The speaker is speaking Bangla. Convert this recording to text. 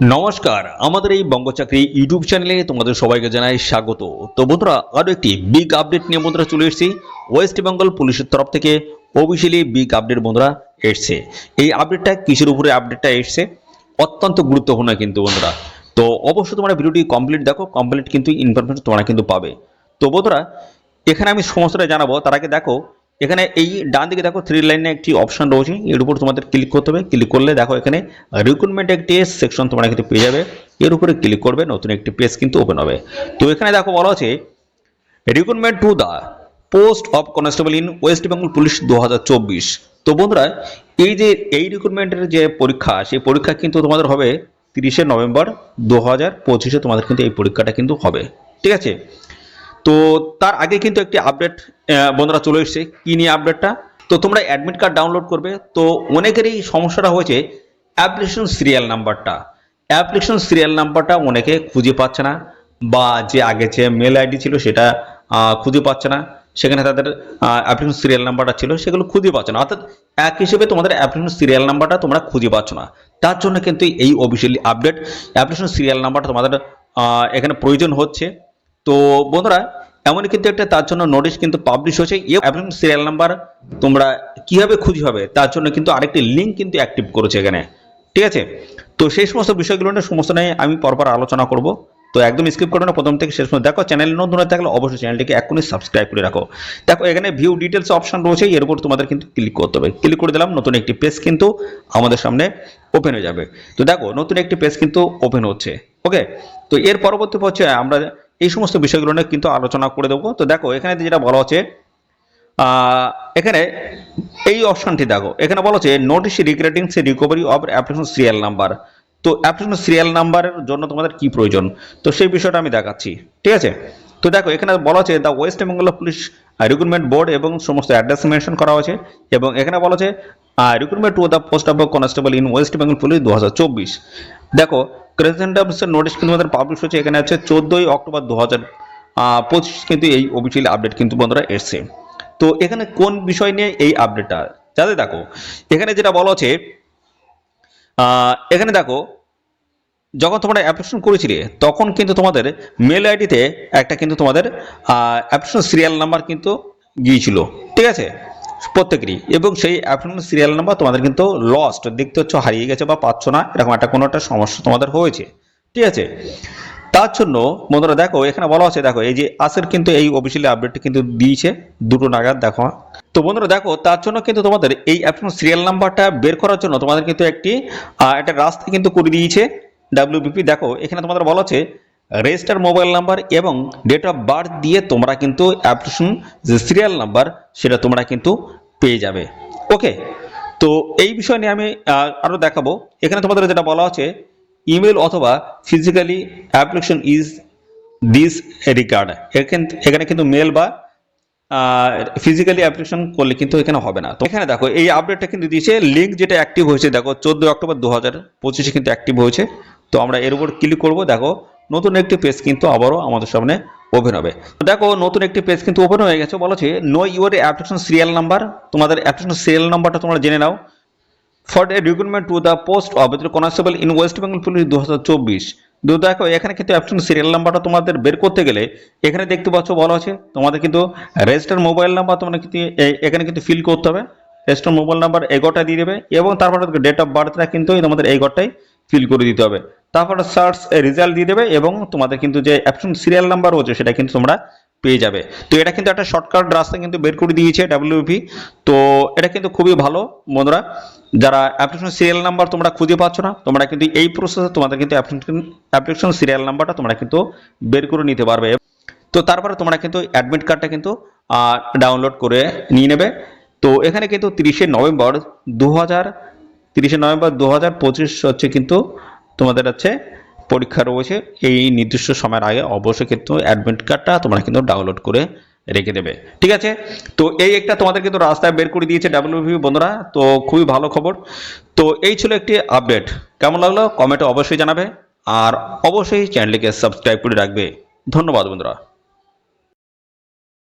নমস্কার, আমাদের এই বঙ্গচাকরি ইউটিউব চ্যানেলে তোমাদের সবাইকে জানাই স্বাগত। তো বন্ধুরা, আরও একটি বিগ আপডেট নিয়ে বন্ধুরা চলে এসেছি। ওয়েস্ট বেঙ্গল পুলিশের তরফ থেকে অফিসিয়ালি বিগ আপডেট বন্ধুরা এসছে। এই আপডেটটা কিসের উপরে আপডেটটা এসছে? অত্যন্ত গুরুত্বপূর্ণ কিন্তু বন্ধুরা। তো অবশ্যই তোমরা ভিডিওটি কমপ্লিট দেখো কমপ্লিট কিন্তু ইনফরমেশন তোমরা কিন্তু পাবে। তো বন্ধুরা, এখানে আমি সমস্তটা জানাব। তার আগে দেখো এখানে এই ডান দিকে দেখো থ্রি লাইনে একটি অপশন রয়েছে। এর উপর তোমাদের ক্লিক করতে হবে। ক্লিক করলে দেখো এখানে রিক্রুটমেন্ট একটি সেকশন তোমরা এখানে পেয়ে যাবে। এর উপরে ক্লিক করবে, নতুন একটি পেজ কিন্তু ওপেন হবে। তো এখানে দেখো বলা আছে recruitment to the post of constable in West Bengal police দু হাজার চব্বিশ। তো বন্ধুরা, এই যে, এই রিক্রুটমেন্টের যে পরীক্ষা, সেই পরীক্ষা কিন্তু তোমাদের হবে তিরিশে নভেম্বর দু হাজার পঁচিশে তোমাদের কিন্তু এই পরীক্ষাটা কিন্তু হবে। ঠিক আছে? তো তার আগে কিন্তু একটি আপডেট বন্ধুরা চলে এসেছে। কী নিয়ে আপডেটটা তো তোমরা অ্যাডমিট কার্ড ডাউনলোড করবে। তো অনেকেরই সমস্যাটা হয়েছে অ্যাপ্লিকেশন সিরিয়াল নাম্বারটা অ্যাপ্লিকেশন সিরিয়াল নাম্বারটা অনেকে খুঁজে পাচ্ছে না বা যে আগে যে মেল আইডি ছিল সেটা খুঁজে পাচ্ছে না। সেখানে তাদের অ্যাপ্লিকেশন সিরিয়াল নাম্বারটা ছিল, সেগুলো খুঁজে পাচ্ছে না। অর্থাৎ এক হিসেবে তোমাদের অ্যাপ্লিকেশন সিরিয়াল নাম্বারটা তোমরা খুঁজে পাচ্ছ না। তার জন্য কিন্তু এই অফিসিয়ালি আপডেট অ্যাপ্লিকেশন সিরিয়াল নাম্বারটা তোমাদের এখানে প্রয়োজন হচ্ছে। তো বন্ধুরা, এমনই কিন্তু একটা তার জন্য নোটিশ কিন্তু পাবলিশ হয়েছে। অ্যাপ্লিকেশন সিরিয়াল নাম্বার তোমরা কীভাবে খুঁজে হবে তার জন্য কিন্তু আরেকটি লিঙ্ক কিন্তু অ্যাক্টিভ করেছে এখানে। ঠিক আছে? তো সেই সমস্ত বিষয়গুলো নিয়ে সমস্ত নিয়ে আমি পরপর আলোচনা করব। তো একদম স্কিপ করবে না, প্রথম থেকে শেষ পর্যন্ত। দেখো চ্যানেল নতুন থাকলে অবশ্যই চ্যানেলটিকে এখনই সাবস্ক্রাইব করে রাখো। দেখো, এখানে ভিউ ডিটেলস অপশন রয়েছে, এর উপর তোমাদের কিন্তু ক্লিক করতে হবে। ক্লিক করে দিলাম, নতুন একটি পেজ কিন্তু আমাদের সামনে ওপেন হয়ে যাবে। তো দেখো, নতুন একটি পেজ কিন্তু ওপেন হচ্ছে। ওকে তো এর পরবর্তী পর্যায়ে আমরা এই সমস্ত বিষয়গুলো নিয়ে কিন্তু আলোচনা করে দেবো। তো দেখো, এখানে যেটা বলা হচ্ছে এখানে এই অপশনটি দেখো। এখানে বলা হচ্ছে notice regarding the recovery of application serial number তো অ্যাপ্লিকেশন সিরিয়াল নাম্বারের জন্য তোমাদের কি প্রয়োজন? তো সেই বিষয়টা আমি দেখাচ্ছি। ঠিক আছে? তো দেখো, এখানে বলা হচ্ছে the West Bengal police recruitment board এবং সমস্ত অ্যাড্রেস মেনশন করা হয়েছে। এবং এখানে বলা হচ্ছে recruitment to the post of constable in West Bengal police দু হাজার চব্বিশ। দেখো প্রেসিডেন্ট নোটিশ কিন্তু আমাদের পাবলিশ হচ্ছে। এখানে আছে চোদ্দোই অক্টোবর দু হাজার পঁচিশ কিন্তু এই অফিসিয়াল আপডেট কিন্তু বন্ধুরা এসছে। তো এখানে কোন বিষয় নিয়ে এই আপডেটটা যাতে দেখো এখানে যেটা বলা আহ, এখানে দেখো যখন তোমরা অ্যাপ্লিকেশন করেছিলে তখন কিন্তু তোমাদের মেল আইডিতে একটা কিন্তু তোমাদের অ্যাপ্লিকেশন সিরিয়াল নাম্বার কিন্তু গিয়েছিল। ঠিক আছে? প্রত্যেকেরই। এবং সেই অ্যাপ্লিকেশন সিরিয়াল নাম্বার তোমাদের কিন্তু লস্ট দেখতে হচ্ছে হারিয়ে গেছে বা পাচ্ছ না, এরকম একটা কোনো একটা সমস্যা তোমাদের হয়েছে। ঠিক আছে? তার জন্য বন্ধুরা দেখো, এখানে বলা আছে, দেখো, এই যে আসের কিন্তু এই অফিসিয়ালি আপডেটটি কিন্তু দিয়েছে, দুটো নাগাদ, দেখো তো বন্ধুরা দেখো, তার জন্য কিন্তু তোমাদের এই অ্যাপ্লিকেশন সিরিয়াল নাম্বারটা বের করার জন্য তোমাদের কিন্তু একটি একটা রাস্তা কিন্তু করে দিয়েছে ডাব্লিউবিপি দেখো, এখানে তোমাদের বলা আছে রেজিস্টার মোবাইল নাম্বার এবং ডেট অফ বার্থ দিয়ে তোমরা কিন্তু অ্যাপ্লিকেশন যে সিরিয়াল নাম্বার সেটা তোমরা কিন্তু পেয়ে যাবে। ওকে তো এই বিষয় নিয়ে আমি আহ, আরও দেখাবো। এখানে তোমাদের যেটা বলা আছে ইমেল অথবা physically application is this record এখানে এখানে কিন্তু মেল বা ফিজিক্যালি অ্যাপ্লিকেশন করলে কিন্তু এখানে হবে না। তো এখানে দেখো এই আপডেটটা কিন্তু দিয়েছে। লিঙ্ক যেটা অ্যাক্টিভ হয়েছে দেখো চোদ্দোই অক্টোবর দু হাজার পঁচিশে কিন্তু অ্যাক্টিভ হয়েছে। তো আমরা এর উপর ক্লিক করব দেখো নতুন একটি পেজ কিন্তু আবারও আমাদের সামনে ওপেন হবে। দেখো, নতুন একটি পেজ কিন্তু ওপেন হয়ে গেছে। বলা হচ্ছে know your application serial number তোমাদের অ্যাপ্লিকেশন সিরিয়াল নাম্বারটা তোমরা জেনে নাও। For a recruitment to the post of constable in West Bengal police দু হাজার চব্বিশ দেখো, এখানে কিন্তু অ্যাপ্লিকেশন সিরিয়াল নাম্বারটা তোমাদের বের করতে গেলে এখানে দেখতে পাচ্ছ বলা আছে, তোমাদের কিন্তু রেজিস্টার মোবাইল নাম্বার তোমরা কিন্তু এখানে কিন্তু ফিল করতে হবে। রেজিস্টার মোবাইল নাম্বার এগোটা দিয়ে দেবে এবং তারপরে ডেট অফ বার্থটা কিন্তু তোমাদের এই ঘরটাই ফিল করে দিতে হবে। তারপরে সার্চ রেজাল্ট দিয়ে দেবে এবং তোমাদের কিন্তু যে অ্যাপশন সিরিয়াল নাম্বার রয়েছে, সেটা কিন্তু তোমরা পেয়ে যাবে। তো এটা কিন্তু একটা শর্টকাট রাস্তা কিন্তু বের করে দিয়েছে ডাব্লিউপি তো এটা কিন্তু খুবই ভালো বন্ধুরা। যারা অ্যাপ্লিকেশন সিরিয়াল নাম্বার তোমরা খুঁজে পাচ্ছ না, তোমরা কিন্তু এই প্রসেসে তোমাদের কিন্তু অ্যাপ্লিকেশন সিরিয়াল নাম্বারটা তোমরা কিন্তু বের করে নিতে পারবে। তো তারপরে তোমরা কিন্তু অ্যাডমিট কার্ডটা কিন্তু ডাউনলোড করে নিয়ে নেবে। তো এখানে কিন্তু তিরিশে নভেম্বর দু হাজার তিরিশে নভেম্বর দু হাজার পঁচিশ হচ্ছে কিন্তু তোমাদের হচ্ছে পরীক্ষা রয়েছে। এই নির্দিষ্ট সময়ের আগে অবশ্যই কিন্তু অ্যাডমিট কার্ডটা তোমরা কিন্তু ডাউনলোড করে রেখে দেবে। ঠিক আছে? তো এই একটা তোমাদের কিন্তু রাস্তায় বের করে দিয়েছে ডাব্লিউপি বন্ধুরা। তো খুবই ভালো খবর। তো এই ছিল একটি আপডেট কেমন লাগল? কমেন্টে অবশ্যই জানাবে। আর অবশ্যই চ্যানেলটিকে সাবস্ক্রাইব করে রাখবে। ধন্যবাদ বন্ধুরা।